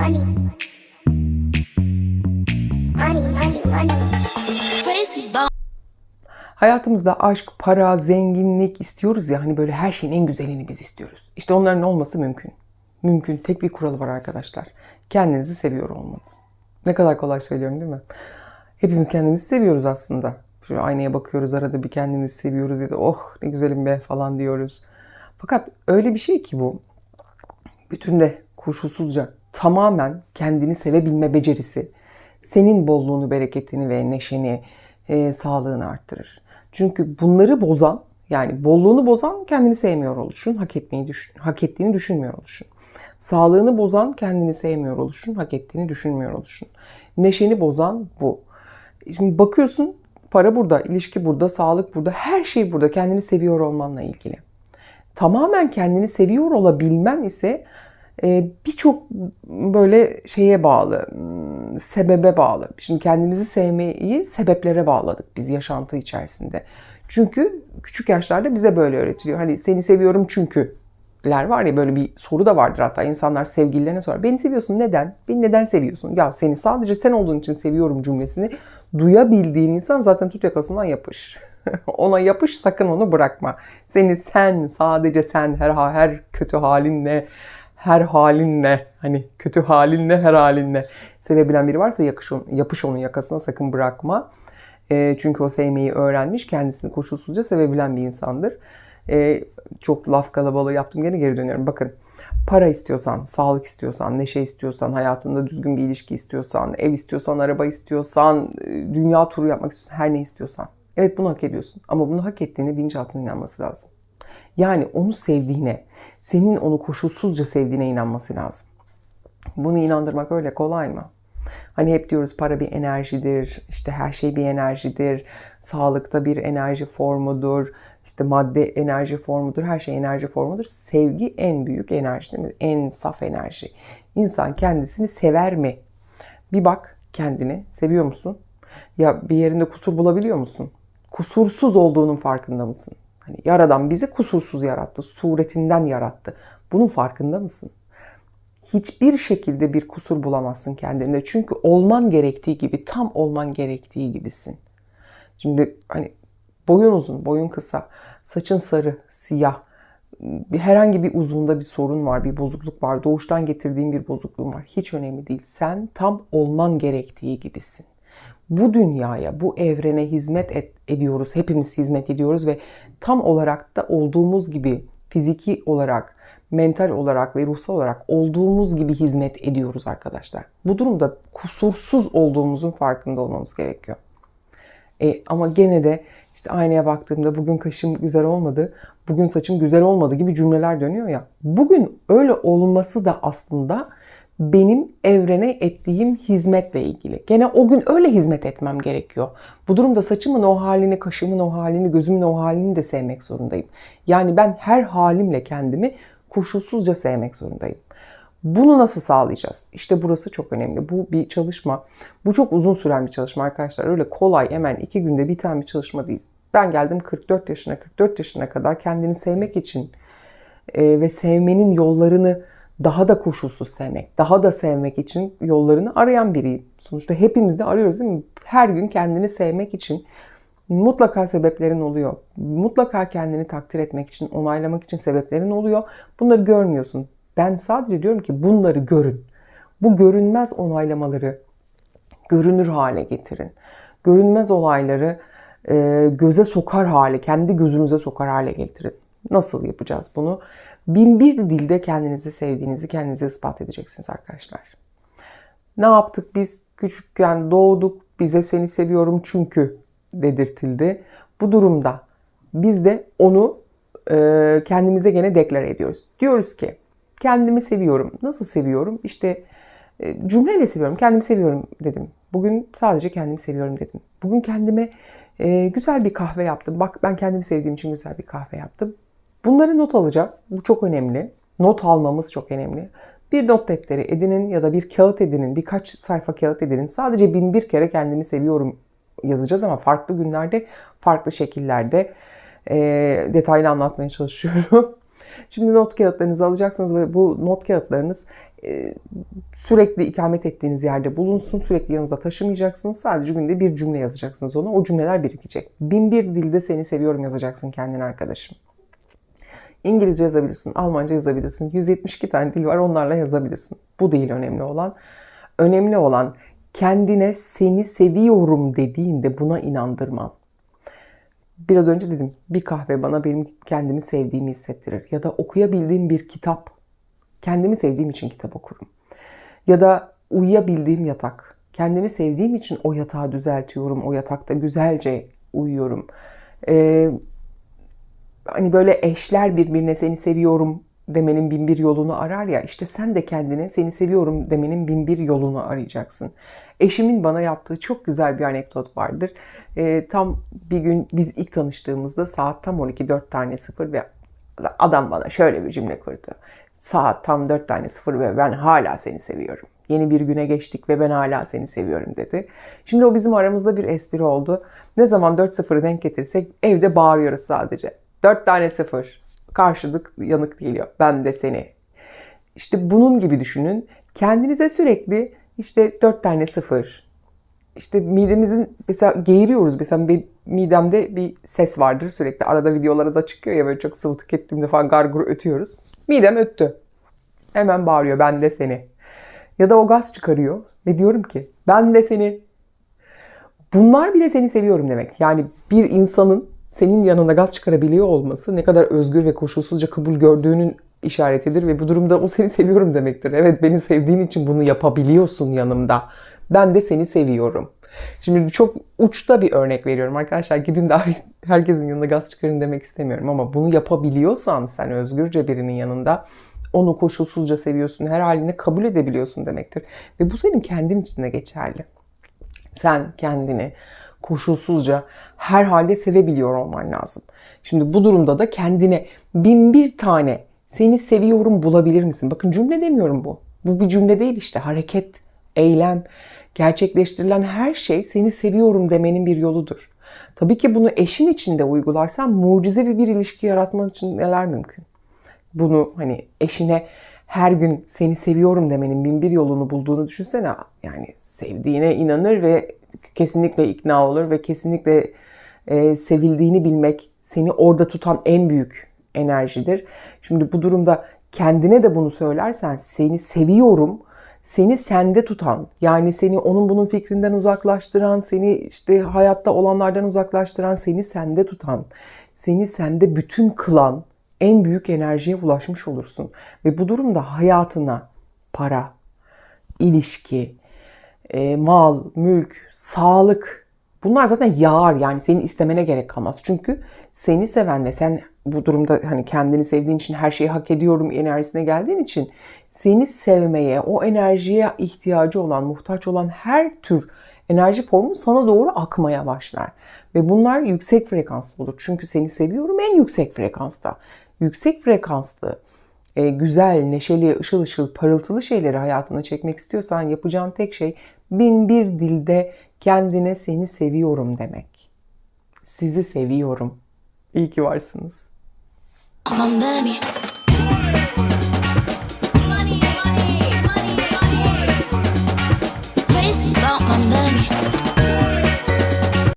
money. Money, money, money. Crazy bone. Hayatımızda aşk, para, zenginlik istiyoruz ya hani böyle her şeyin en güzelini biz istiyoruz. İşte onların olması mümkün. Mümkün. Tek bir kuralı var arkadaşlar. Kendinizi seviyor olmanız. Ne kadar kolay söylüyorum değil mi? Hepimiz kendimizi seviyoruz aslında. Şöyle aynaya bakıyoruz arada bir kendimizi seviyoruz ya da oh ne güzelim be falan diyoruz. Fakat öyle bir şey ki bu. Bütün de koşulsuzca tamamen kendini sevebilme becerisi senin bolluğunu, bereketini ve neşeni, e, sağlığını arttırır. Çünkü bunları bozan, yani bolluğunu bozan kendini sevmiyor oluşun, hak etmeyi düşün, hak ettiğini düşünmüyor oluşun. Sağlığını bozan kendini sevmiyor oluşun, hak ettiğini düşünmüyor oluşun. Neşeni bozan bu. Şimdi bakıyorsun para burada, ilişki burada, sağlık burada, her şey burada. Kendini seviyor olmanla ilgili. Tamamen kendini seviyor olabilmen ise birçok böyle şeye bağlı, hmm, sebebe bağlı. Şimdi kendimizi sevmeyi sebeplere bağladık biz yaşantı içerisinde. Çünkü küçük yaşlarda bize böyle öğretiliyor. Hani seni seviyorum çünkü ler var ya böyle bir soru da vardır hatta insanlar sevgililerine sorar. Beni seviyorsun neden? Beni neden seviyorsun? Ya seni sadece sen olduğun için seviyorum cümlesini duyabildiğin insan zaten tut yakasından yapış. ona yapış sakın onu bırakma. Seni sen sadece sen her her kötü halinle her halinle hani kötü halinle her halinle sevebilen biri varsa yakış on, yapış onun yakasına sakın bırakma. E, çünkü o sevmeyi öğrenmiş kendisini koşulsuzca sevebilen bir insandır. E, çok laf kalabalığı yaptım gene geri dönüyorum. Bakın para istiyorsan, sağlık istiyorsan, neşe istiyorsan, hayatında düzgün bir ilişki istiyorsan, ev istiyorsan, araba istiyorsan, e, dünya turu yapmak istiyorsan, her ne istiyorsan. Evet bunu hak ediyorsun ama bunu hak ettiğine bilinçaltına inanması lazım. Yani onu sevdiğine, senin onu koşulsuzca sevdiğine inanması lazım. Bunu inandırmak öyle kolay mı? Hani hep diyoruz para bir enerjidir, işte her şey bir enerjidir, sağlıkta bir enerji formudur, işte madde enerji formudur, her şey enerji formudur. Sevgi en büyük enerji değil mi? En saf enerji. İnsan kendisini sever mi? Bir bak kendine, seviyor musun? Ya bir yerinde kusur bulabiliyor musun? Kusursuz olduğunun farkında mısın? Hani Yaradan bizi kusursuz yarattı, suretinden yarattı. Bunun farkında mısın? hiçbir şekilde bir kusur bulamazsın kendinde. Çünkü olman gerektiği gibi, tam olman gerektiği gibisin. Şimdi hani boyun uzun, boyun kısa, saçın sarı, siyah, herhangi bir uzvunda bir sorun var, bir bozukluk var, doğuştan getirdiğin bir bozukluğun var. Hiç önemli değil. Sen tam olman gerektiği gibisin. Bu dünyaya, bu evrene hizmet et, ediyoruz. Hepimiz hizmet ediyoruz ve tam olarak da olduğumuz gibi fiziki olarak, mental olarak ve ruhsal olarak olduğumuz gibi hizmet ediyoruz arkadaşlar. Bu durumda kusursuz olduğumuzun farkında olmamız gerekiyor. E, ama gene de işte aynaya baktığımda bugün kaşım güzel olmadı, bugün saçım güzel olmadı gibi cümleler dönüyor ya. Bugün öyle olması da aslında benim evrene ettiğim hizmetle ilgili. Gene o gün öyle hizmet etmem gerekiyor. Bu durumda saçımın o halini, kaşımın o halini, gözümün o halini de sevmek zorundayım. Yani ben her halimle kendimi koşulsuzca sevmek zorundayım. Bunu nasıl sağlayacağız? İşte burası çok önemli. Bu bir çalışma. Bu çok uzun süren bir çalışma arkadaşlar. Öyle kolay hemen iki günde biten bir çalışma değil. Ben geldim 44 yaşına, 44 yaşına kadar kendini sevmek için e, ve sevmenin yollarını daha da koşulsuz sevmek, daha da sevmek için yollarını arayan biriyim. Sonuçta hepimiz de arıyoruz değil mi? Her gün kendini sevmek için mutlaka sebeplerin oluyor. Mutlaka kendini takdir etmek için, onaylamak için sebeplerin oluyor. Bunları görmüyorsun. Ben sadece diyorum ki bunları görün. Bu görünmez onaylamaları görünür hale getirin. Görünmez olayları e, göze sokar hale, kendi gözünüze sokar hale getirin. Nasıl yapacağız bunu? Bin bir dilde kendinizi sevdiğinizi kendinize ispat edeceksiniz arkadaşlar. Ne yaptık biz? Küçükken doğduk, bize seni seviyorum çünkü dedirtildi. Bu durumda biz de onu e, kendimize gene deklare ediyoruz. Diyoruz ki kendimi seviyorum. Nasıl seviyorum? İşte e, cümleyle seviyorum. Kendimi seviyorum dedim. Bugün sadece kendimi seviyorum dedim. Bugün kendime e, güzel bir kahve yaptım. Bak ben kendimi sevdiğim için güzel bir kahve yaptım. Bunları not alacağız. Bu çok önemli. Not almamız çok önemli. Bir not defteri edinin ya da bir kağıt edinin, birkaç sayfa kağıt edinin. Sadece bin bir kere kendimi seviyorum yazacağız ama farklı günlerde, farklı şekillerde e, detaylı anlatmaya çalışıyorum. Şimdi not kağıtlarınızı alacaksınız ve bu not kağıtlarınız e, sürekli ikamet ettiğiniz yerde bulunsun. Sürekli yanınızda taşımayacaksınız. Sadece günde bir cümle yazacaksınız ona. O cümleler birikecek. Bin bir dilde seni seviyorum yazacaksın kendine arkadaşım. İngilizce yazabilirsin, Almanca yazabilirsin. 172 tane dil var onlarla yazabilirsin. Bu değil önemli olan. Önemli olan kendine seni seviyorum dediğinde buna inandırman. Biraz önce dedim bir kahve bana benim kendimi sevdiğimi hissettirir. Ya da okuyabildiğim bir kitap. Kendimi sevdiğim için kitap okurum. Ya da uyuyabildiğim yatak. Kendimi sevdiğim için o yatağı düzeltiyorum. O yatakta güzelce uyuyorum. Ee, hani böyle eşler birbirine seni seviyorum demenin bin bir yolunu arar ya işte sen de kendine seni seviyorum demenin bin bir yolunu arayacaksın. Eşimin bana yaptığı çok güzel bir anekdot vardır. Ee, tam bir gün biz ilk tanıştığımızda saat tam 12 4 tane sıfır ve adam bana şöyle bir cümle kurdu. Saat tam 4 tane sıfır ve ben hala seni seviyorum. Yeni bir güne geçtik ve ben hala seni seviyorum dedi. Şimdi o bizim aramızda bir espri oldu. Ne zaman 4-0'ı denk getirsek evde bağırıyoruz sadece. 4 tane sıfır. Karşılık yanık geliyor. Ben de seni. İşte bunun gibi düşünün. Kendinize sürekli işte 4 tane sıfır. İşte midemizin mesela geğiriyoruz. Mesela benim midemde bir ses vardır sürekli. Arada videolara da çıkıyor ya böyle çok sıvı tükettiğimde falan gargur ötüyoruz. Midem öttü. Hemen bağırıyor ben de seni. Ya da o gaz çıkarıyor ve diyorum ki ben de seni. Bunlar bile seni seviyorum demek. Yani bir insanın senin yanında gaz çıkarabiliyor olması ne kadar özgür ve koşulsuzca kabul gördüğünün işaretidir ve bu durumda o seni seviyorum demektir. Evet beni sevdiğin için bunu yapabiliyorsun yanımda. Ben de seni seviyorum. Şimdi çok uçta bir örnek veriyorum arkadaşlar. Gidin de herkesin yanında gaz çıkarın demek istemiyorum ama bunu yapabiliyorsan sen özgürce birinin yanında onu koşulsuzca seviyorsun, her haline kabul edebiliyorsun demektir. Ve bu senin kendin için de geçerli. Sen kendini koşulsuzca her halde sevebiliyor olman lazım. Şimdi bu durumda da kendine bin bir tane seni seviyorum bulabilir misin? Bakın cümle demiyorum bu. Bu bir cümle değil işte. Hareket, eylem, gerçekleştirilen her şey seni seviyorum demenin bir yoludur. Tabii ki bunu eşin içinde uygularsan mucizevi bir ilişki yaratman için neler mümkün? Bunu hani eşine her gün seni seviyorum demenin bin bir yolunu bulduğunu düşünsene. Yani sevdiğine inanır ve kesinlikle ikna olur ve kesinlikle e, sevildiğini bilmek seni orada tutan en büyük enerjidir. Şimdi bu durumda kendine de bunu söylersen seni seviyorum, seni sende tutan, yani seni onun bunun fikrinden uzaklaştıran, seni işte hayatta olanlardan uzaklaştıran, seni sende tutan, seni sende bütün kılan en büyük enerjiye ulaşmış olursun. Ve bu durumda hayatına para, ilişki, e, mal, mülk, sağlık bunlar zaten yağar yani senin istemene gerek kalmaz. Çünkü seni seven ve sen bu durumda hani kendini sevdiğin için her şeyi hak ediyorum enerjisine geldiğin için seni sevmeye, o enerjiye ihtiyacı olan, muhtaç olan her tür enerji formu sana doğru akmaya başlar. Ve bunlar yüksek frekanslı olur. Çünkü seni seviyorum en yüksek frekansta. Yüksek frekanslı, e, güzel, neşeli, ışıl ışıl, parıltılı şeyleri hayatına çekmek istiyorsan yapacağın tek şey bin bir dilde kendine seni seviyorum demek. Sizi seviyorum. İyi ki varsınız. On, baby.